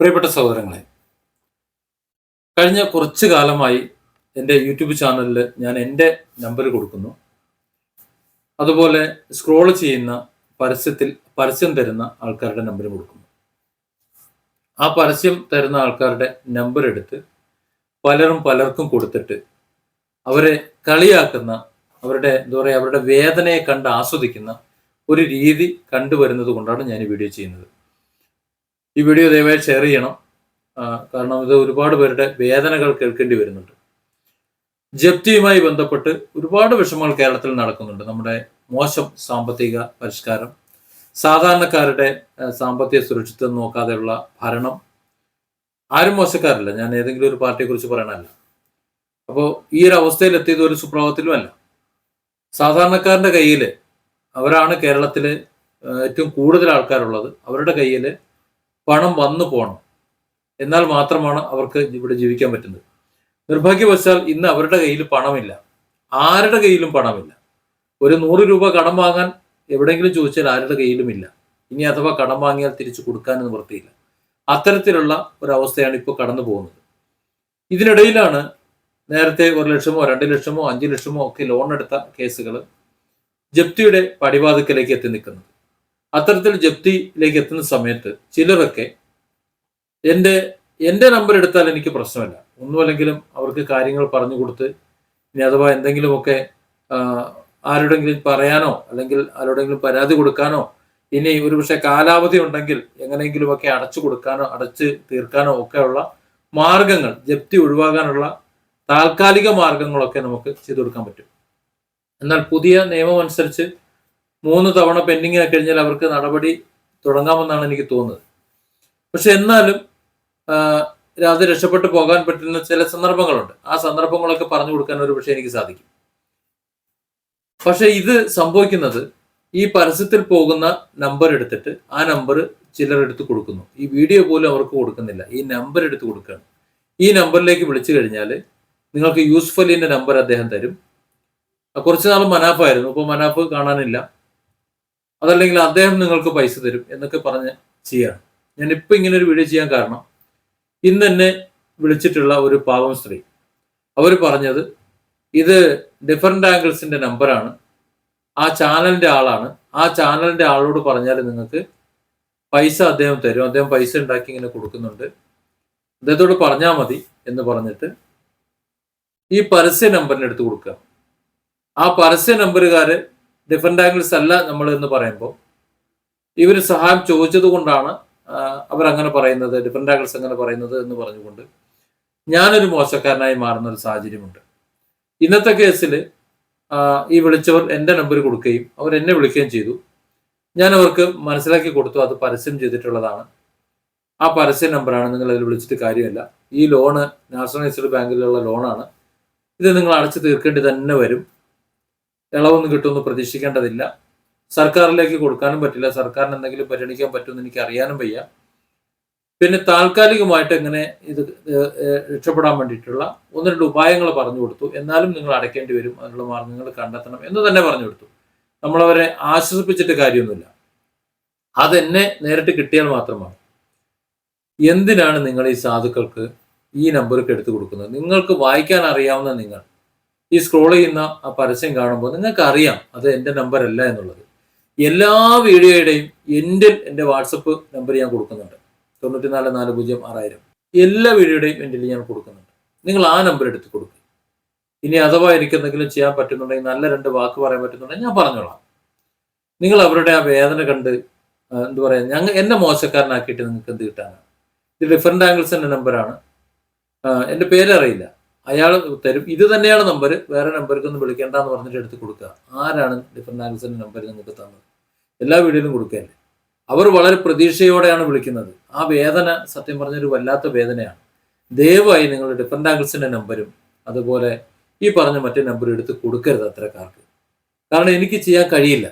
പ്രിയപ്പെട്ട സഹോദരങ്ങളെ കഴിഞ്ഞ കുറച്ചു കാലമായി എന്റെ യൂട്യൂബ് ചാനലിൽ ഞാൻ എന്റെ നമ്പർ കൊടുക്കുന്നു. അതുപോലെ സ്ക്രോൾ ചെയ്യുന്ന പരസ്യത്തിൽ പരസ്യം തരുന്ന ആൾക്കാരുടെ നമ്പർ കൊടുക്കുന്നു. ആ പരസ്യം തരുന്ന ആൾക്കാരുടെ നമ്പർ എടുത്ത് പലരും പലർക്കും കൊടുത്തിട്ട് അവരെ കളിയാക്കുന്ന അവരുടെ എന്താ പറയുക അവരുടെ വേദനയെ കണ്ട് ആസ്വദിക്കുന്ന ഒരു രീതി കണ്ടുവരുന്നത് കൊണ്ടാണ് ഞാൻ ഈ വീഡിയോ ചെയ്യുന്നത്. ഈ വീഡിയോ ദയവായി ഷെയർ ചെയ്യണം. കാരണം ഇത് ഒരുപാട് പേരുടെ വേദനകൾ കേൾക്കേണ്ടി വരുന്നുണ്ട്. ജപ്തിയുമായി ബന്ധപ്പെട്ട് ഒരുപാട് വിഷമങ്ങൾ കേരളത്തിൽ നടക്കുന്നുണ്ട്. നമ്മുടെ മോശം സാമ്പത്തിക പരിഷ്കാരം സാധാരണക്കാരുടെ സാമ്പത്തിക സുരക്ഷിതം നോക്കാതെയുള്ള ഭരണം. ആരും മോശക്കാരല്ല. ഞാൻ ഏതെങ്കിലും ഒരു പാർട്ടിയെ കുറിച്ച് പറയണല്ല അപ്പോൾ ഈ ഒരു അവസ്ഥയിൽ എത്തിയത് ഒരു സുപ്രഭാതത്തിലും അല്ല. സാധാരണക്കാരന്റെ കയ്യിൽ അവരാണ് കേരളത്തിൽ ഏറ്റവും കൂടുതൽ ആൾക്കാരുള്ളത്. അവരുടെ കയ്യിൽ പണം വന്നു പോകണം എന്നാൽ മാത്രമാണ് അവർക്ക് ഇവിടെ ജീവിക്കാൻ പറ്റുന്നത്. നിർഭാഗ്യവശാൽ ഇന്ന് അവരുടെ കയ്യിൽ പണമില്ല. ആരുടെ കയ്യിലും പണമില്ല. ഒരു നൂറ് രൂപ കടം വാങ്ങാൻ എവിടെയെങ്കിലും ചോദിച്ചാൽ ആരുടെ കയ്യിലും ഇല്ല. ഇനി അഥവാ കടം വാങ്ങിയാൽ തിരിച്ചു കൊടുക്കാൻ നിവൃത്തിയില്ല. അത്തരത്തിലുള്ള ഒരവസ്ഥയാണ് ഇപ്പോൾ കടന്നു പോകുന്നത്. ഇതിനിടയിലാണ് നേരത്തെ ഒരു ലക്ഷമോ രണ്ട് ലക്ഷമോ അഞ്ച് ലക്ഷമോ ഒക്കെ ലോൺ എടുത്ത കേസുകൾ ജപ്തിയുടെ പടിവാതിക്കലേക്ക് എത്തി നിൽക്കുന്നത്. അത്തരത്തിൽ ജപ്തിയിലേക്ക് എത്തുന്ന സമയത്ത് ചിലരൊക്കെ എന്റെ എന്റെ നമ്പർ എടുത്താൽ എനിക്ക് പ്രശ്നമില്ല. ഒന്നുമല്ലെങ്കിലും അവർക്ക് കാര്യങ്ങൾ പറഞ്ഞു കൊടുത്ത് ഇനി അഥവാ എന്തെങ്കിലുമൊക്കെ ആരോടെങ്കിലും പറയാനോ അല്ലെങ്കിൽ ആരോടെങ്കിലും പരാതി കൊടുക്കാനോ ഇനി ഒരു ഒരുപക്ഷെ കാലാവധി ഉണ്ടെങ്കിൽ എങ്ങനെയെങ്കിലുമൊക്കെ അടച്ചു കൊടുക്കാനോ അടച്ച് തീർക്കാനോ ഒക്കെയുള്ള മാർഗങ്ങൾ ജപ്തി ഒഴിവാക്കാനുള്ള താൽക്കാലിക മാർഗങ്ങളൊക്കെ നമുക്ക് ചെയ്തു കൊടുക്കാൻ പറ്റും. എന്നാൽ പുതിയ നിയമം അനുസരിച്ച് മൂന്ന് തവണ പെൻഡിങ് ആയി കഴിഞ്ഞാൽ അവർക്ക് നടപടി തുടങ്ങാമെന്നാണ് എനിക്ക് തോന്നുന്നത്. പക്ഷെ എന്നാലും രാജ്യം രക്ഷപ്പെട്ടു പോകാൻ പറ്റുന്ന ചില സന്ദർഭങ്ങളുണ്ട്. ആ സന്ദർഭങ്ങളൊക്കെ പറഞ്ഞു കൊടുക്കാൻ ഒരു പക്ഷേ എനിക്ക് സാധിക്കും. പക്ഷെ ഇത് സംഭവിക്കുന്നത് ഈ പരസ്യത്തിൽ പോകുന്ന നമ്പർ എടുത്തിട്ട് ആ നമ്പർ ചിലർ എടുത്ത് കൊടുക്കുന്നു. ഈ വീഡിയോ പോലും അവർക്ക് കൊടുക്കുന്നില്ല. ഈ നമ്പർ എടുത്ത് കൊടുക്കുകയാണ്. ഈ നമ്പറിലേക്ക് വിളിച്ചു കഴിഞ്ഞാൽ നിങ്ങൾക്ക് യൂസ്ഫലിന്റെ നമ്പർ അദ്ദേഹം തരും. കുറച്ച് നാൾ മനാഫായിരുന്നു. ഇപ്പോൾ മനാഫ് കാണാനില്ല. അതല്ലെങ്കിൽ അദ്ദേഹം നിങ്ങൾക്ക് പൈസ തരും എന്നൊക്കെ പറഞ്ഞ് ചെയ്യാണ് ഞാൻ ഇപ്പൊ ഇങ്ങനെ ഒരു വീഡിയോ ചെയ്യാൻ കാരണം ഇന്ന് തന്നെ വിളിച്ചിട്ടുള്ള ഒരു പാവം സ്ത്രീ അവർ പറഞ്ഞത് ഇത് ഡിഫറെന്റ് ആംഗിൾസിന്റെ നമ്പറാണ് ആ ചാനലിന്റെ ആളാണ് ആ ചാനലിന്റെ ആളോട് പറഞ്ഞാൽ നിങ്ങൾക്ക് പൈസ അദ്ദേഹം തരും അദ്ദേഹം പൈസ ഉണ്ടാക്കി ഇങ്ങനെ കൊടുക്കുന്നുണ്ട്. അദ്ദേഹത്തോട് പറഞ്ഞാൽ മതി എന്ന് പറഞ്ഞിട്ട് ഈ പരസ്യ നമ്പറിന് എടുത്ത് കൊടുക്കുക. ആ പരസ്യ നമ്പറുകാര് ഡിഫറെന്റ് ആംഗിൾസ് അല്ല നമ്മൾ എന്ന് പറയുമ്പോൾ. ഇവർ സഹായം ചോദിച്ചത് കൊണ്ടാണ് അവർ അങ്ങനെ പറയുന്നത് ഡിഫറെന്റ് ആംഗിൾസ് അങ്ങനെ പറയുന്നത് എന്ന് പറഞ്ഞുകൊണ്ട് ഞാനൊരു മോശക്കാരനായി മാറുന്ന ഒരു സാഹചര്യമുണ്ട്. ഇന്നത്തെ കേസിൽ ഈ വിളിച്ചവർ എന്റെ നമ്പർ കൊടുക്കുകയും അവർ എന്നെ വിളിക്കുകയും ചെയ്തു. ഞാൻ അവർക്ക് മനസ്സിലാക്കി കൊടുത്തു അത് പരസ്യം ചെയ്തിട്ടുള്ളതാണ്. ആ പരസ്യ നമ്പറാണ് നിങ്ങൾ അതിൽ വിളിച്ചിട്ട് കാര്യമല്ല. ഈ ലോണ് നാഷണലൈസ്ഡ് ബാങ്കിലുള്ള ലോണാണ് ഇത് നിങ്ങൾ അടച്ചു തീർക്കേണ്ടി തന്നെ വരും. ഇളവൊന്നും കിട്ടുമെന്ന് പ്രതീക്ഷിക്കേണ്ടതില്ല. സർക്കാരിലേക്ക് കൊടുക്കാനും പറ്റില്ല. സർക്കാരിന് എന്തെങ്കിലും പരിഗണിക്കാൻ പറ്റുമെന്ന് എനിക്ക് അറിയാനും വയ്യ. പിന്നെ താൽക്കാലികമായിട്ട് എങ്ങനെ ഇത് രക്ഷപ്പെടാൻ വേണ്ടിയിട്ടുള്ള ഒന്ന് രണ്ട് ഉപായങ്ങൾ പറഞ്ഞു കൊടുത്തു. എന്നാലും നിങ്ങൾ അടയ്ക്കേണ്ടി വരും. അതിനുള്ള മാർഗങ്ങൾ കണ്ടെത്തണം എന്ന് തന്നെ പറഞ്ഞു കൊടുത്തു. നമ്മളവരെ ആശ്വസിപ്പിച്ചിട്ട് കാര്യമൊന്നുമില്ല. അതെന്നെ നേരിട്ട് കിട്ടിയാൽ മാത്രമാണ്. എന്തിനാണ് നിങ്ങൾ ഈ സാധുക്കൾക്ക് ഈ നമ്പർക്ക് എടുത്തു കൊടുക്കുന്നത്? നിങ്ങൾക്ക് വായിക്കാൻ അറിയാവുന്ന നിങ്ങൾ. ഈ സ്ക്രോൾ ചെയ്യുന്ന ആ പരസ്യം കാണുമ്പോൾ നിങ്ങൾക്ക് അറിയാം അത് എന്റെ നമ്പർ അല്ല എന്നുള്ളത്. എല്ലാ വീഡിയോയുടെയും എന്റെ എന്റെ വാട്സപ്പ് നമ്പർ ഞാൻ കൊടുക്കുന്നുണ്ട്. തൊണ്ണൂറ്റി നാല് പൂജ്യം ആറായിരം. എല്ലാ വീഡിയോയുടെയും എന്റെ ഞാൻ കൊടുക്കുന്നുണ്ട്. നിങ്ങൾ ആ നമ്പർ എടുത്ത് കൊടുക്കുക ഇനി അഥവാ എനിക്ക് എന്തെങ്കിലും ചെയ്യാൻ പറ്റുന്നുണ്ടെങ്കിൽ നല്ല രണ്ട് വാക്ക് പറയാൻ പറ്റുന്നുണ്ടെങ്കിൽ ഞാൻ പറഞ്ഞോളാം. നിങ്ങൾ അവരുടെ ആ വേദന കണ്ട് എന്താ പറയുക ഞങ്ങൾ എന്നെ മോശക്കാരനാക്കിയിട്ട് നിങ്ങൾക്ക് എന്ത് കിട്ടാനാണ്? ഇത് ഡിഫറെന്റ് ആംഗിൾസിന്റെ നമ്പറാണ് എന്റെ പേരറിയില്ല അയാൾ തരും. ഇത് തന്നെയാണ് നമ്പർ വേറെ നമ്പർക്ക് ഒന്ന് വിളിക്കേണ്ട എന്ന് പറഞ്ഞിട്ട് എടുത്ത് കൊടുക്കുക. ആരാണ് ഡിഫറെന്റ് ആൻസറിന്റെ നമ്പർ നിങ്ങൾക്ക് തന്നത്? എല്ലാ വീടിലും കൊടുക്കുകയല്ലേ? അവർ വളരെ പ്രതീക്ഷയോടെയാണ് വിളിക്കുന്നത്. ആ വേദന സത്യം പറഞ്ഞൊരു വല്ലാത്ത വേദനയാണ്. ദയവായി നിങ്ങൾ ഡിഫറെന്റ് ആംഗിൾസിന്റെ നമ്പരും അതുപോലെ ഈ പറഞ്ഞ മറ്റേ നമ്പർ എടുത്ത് കൊടുക്കരുത് അത്തരക്കാർക്ക്. കാരണം എനിക്ക് ചെയ്യാൻ കഴിയില്ല.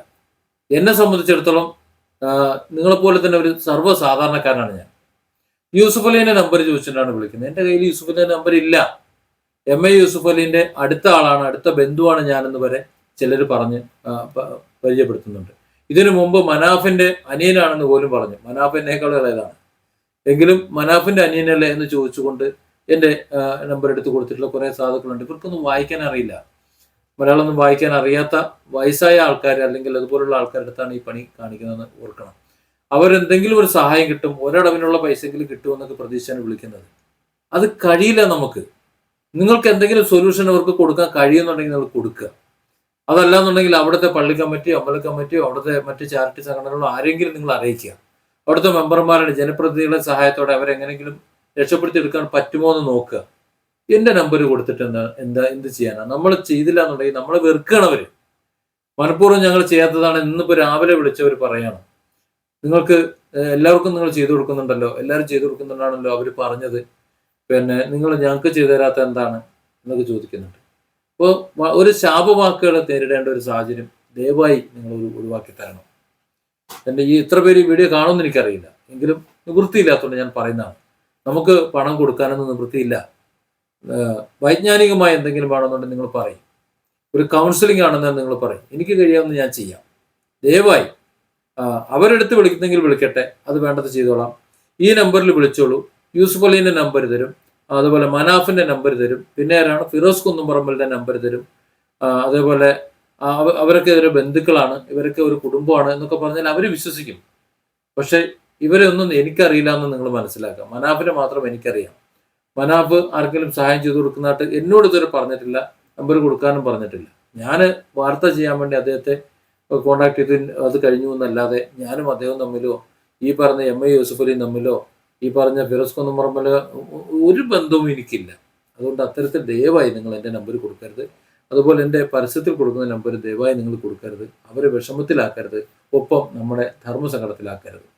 എന്നെ സംബന്ധിച്ചിടത്തോളം നിങ്ങളെപ്പോലെ തന്നെ ഒരു സർവസാധാരണക്കാരനാണ് ഞാൻ. യൂസുഫലീന്റെ നമ്പർ ചോദിച്ചിട്ടാണ് വിളിക്കുന്നത്. എന്റെ കയ്യിൽ യൂസുഫലീന്റെ നമ്പർ ഇല്ല. എം എ യൂസുഫ് അലീന്റെ അടുത്ത ആളാണ് അടുത്ത ബന്ധുവാണ് ഞാനെന്ന് വരെ ചിലർ പറഞ്ഞ് പരിചയപ്പെടുത്തുന്നുണ്ട്. ഇതിനു മുമ്പ് മനാഫിന്റെ അനിയനാണെന്ന് പോലും പറഞ്ഞു. മനാഫിനേക്കാൾ ഇളയതാണ്. എങ്കിലും മനാഫിന്റെ അനിയനല്ലേ എന്ന് ചോദിച്ചുകൊണ്ട് എന്റെ നമ്പർ എടുത്ത് കൊടുത്തിട്ടുള്ള കുറേ സാധുക്കളുണ്ട്. ഇവർക്കൊന്നും വായിക്കാൻ അറിയില്ല. മലയാളം ഒന്നും വായിക്കാൻ അറിയാത്ത വയസ്സായ ആൾക്കാർ അല്ലെങ്കിൽ അതുപോലുള്ള ആൾക്കാരുടെ അടുത്താണ് ഈ പണി കാണിക്കുന്നതെന്ന് ഓർക്കണം. അവരെന്തെങ്കിലും ഒരു സഹായം കിട്ടും ഒരടവിനുള്ള പൈസയെങ്കിലും കിട്ടുമെന്നൊക്കെ പ്രതീക്ഷിച്ചാണ് വിളിക്കുന്നത്. അത് കഴിയില്ല നമുക്ക്. നിങ്ങൾക്ക് എന്തെങ്കിലും സൊല്യൂഷൻ അവർക്ക് കൊടുക്കാൻ കഴിയുന്നുണ്ടെങ്കിൽ നിങ്ങൾ കൊടുക്കുക. അതല്ല എന്നുണ്ടെങ്കിൽ അവിടുത്തെ പള്ളി കമ്മിറ്റിയോ അമ്പല കമ്മിറ്റിയോ അവിടുത്തെ മറ്റ് ചാരിറ്റി സംഘടനകളോ ആരെങ്കിലും നിങ്ങൾ അറിയിക്കുക. അവിടുത്തെ മെമ്പർമാരുടെ ജനപ്രതിനിധികളുടെ സഹായത്തോടെ അവരെങ്ങനെങ്കിലും രക്ഷപ്പെടുത്തി എടുക്കാൻ പറ്റുമോ എന്ന് നോക്കുക. എന്റെ നമ്പർ കൊടുത്തിട്ട് എന്താ എന്താ എന്ത് ചെയ്യാനാണ് നമ്മൾ ചെയ്തില്ല എന്നുണ്ടെങ്കിൽ നമ്മൾ വെറുക്കണവർ മനഃപൂർവം ഞങ്ങൾ ചെയ്യാത്തതാണ് ഇന്നിപ്പോൾ രാവിലെ വിളിച്ചവർ പറയാണ്. നിങ്ങൾക്ക് എല്ലാവർക്കും നിങ്ങൾ ചെയ്തു കൊടുക്കുന്നുണ്ടല്ലോ. എല്ലാവരും ചെയ്തു കൊടുക്കുന്നുണ്ടാണല്ലോ അവർ പറഞ്ഞത്. പിന്നെ നിങ്ങൾ ഞങ്ങൾക്ക് ചെയ്തു തരാത്ത എന്താണ് എന്നൊക്കെ ചോദിക്കുന്നുണ്ട്. അപ്പോൾ ഒരു ശാപവാക്കുകൾ നേരിടേണ്ട ഒരു സാഹചര്യം ദയവായി നിങ്ങൾ ഒരു ഒഴിവാക്കി തരണം. എന്റെ ഈ ഇത്ര പേര് ഈ വീഡിയോ കാണുമെന്ന് എനിക്കറിയില്ല. എങ്കിലും നിവൃത്തിയില്ലാത്തതുകൊണ്ട് ഞാൻ പറയുന്നതാണ്. നമുക്ക് പണം കൊടുക്കാനൊന്നും നിവൃത്തിയില്ല. വൈജ്ഞാനികമായി എന്തെങ്കിലും വേണമെന്നുണ്ടെങ്കിൽ നിങ്ങൾ പറയും. ഒരു കൗൺസിലിംഗ് ആണെന്ന് നിങ്ങൾ പറയും. എനിക്ക് കഴിയാവുന്ന ഞാൻ ചെയ്യാം. ദയവായി അവരെടുത്ത് വിളിക്കുന്നെങ്കിൽ വിളിക്കട്ടെ. അത് വേണ്ടത് ചെയ്തോളാം. ഈ നമ്പറിൽ വിളിച്ചോളൂ. യൂസുഫ് അലീന്റെ നമ്പർ തരും. അതുപോലെ മനാഫിന്റെ നമ്പർ തരും. പിന്നെ ആരാണ്? ഫിറോസ് കുന്നുംപറമ്പലിന്റെ നമ്പർ തരും. അതേപോലെ അവ- അവരൊക്കെ ഇവരെ ബന്ധുക്കളാണ്. ഇവരൊക്കെ ഒരു കുടുംബമാണ് എന്നൊക്കെ പറഞ്ഞാൽ അവർ വിശ്വസിക്കും. പക്ഷേ ഇവരെ ഒന്നും എനിക്കറിയില്ല എന്ന് നിങ്ങൾ മനസ്സിലാക്കുക. മനാഫിനെ മാത്രം എനിക്കറിയാം. മനാഫ് ആർക്കെങ്കിലും സഹായം ചെയ്തു കൊടുക്കുന്നതായിട്ട് എന്നോട് ഇതുവരെ പറഞ്ഞിട്ടില്ല. നമ്പർ കൊടുക്കാനും പറഞ്ഞിട്ടില്ല. ഞാൻ വാർത്ത ചെയ്യാൻ വേണ്ടി അദ്ദേഹത്തെ കോണ്ടാക്ട് ചെയ്ത്. അത് കഴിഞ്ഞു എന്നല്ലാതെ ഞാനും അദ്ദേഹം തമ്മിലോ ഈ പറഞ്ഞ എം ഐ യൂസുഫ് തമ്മിലോ ഈ പറഞ്ഞ ഫിറോസ് കുന്നമ്പറമ്പൽ ഒരു ബന്ധവും എനിക്കില്ല. അതുകൊണ്ട് അത്തരത്തിൽ ദയവായി നിങ്ങൾ എന്റെ നമ്പർ കൊടുക്കരുത്. അതുപോലെ എന്റെ പരസ്യത്തിൽ കൊടുക്കുന്ന നമ്പർ ദയവായി നിങ്ങൾ കൊടുക്കരുത്. അവരെ വിഷമത്തിലാക്കരുത്. ഒപ്പം നമ്മുടെ ധർമ്മസങ്കടത്തിലാക്കരുത്.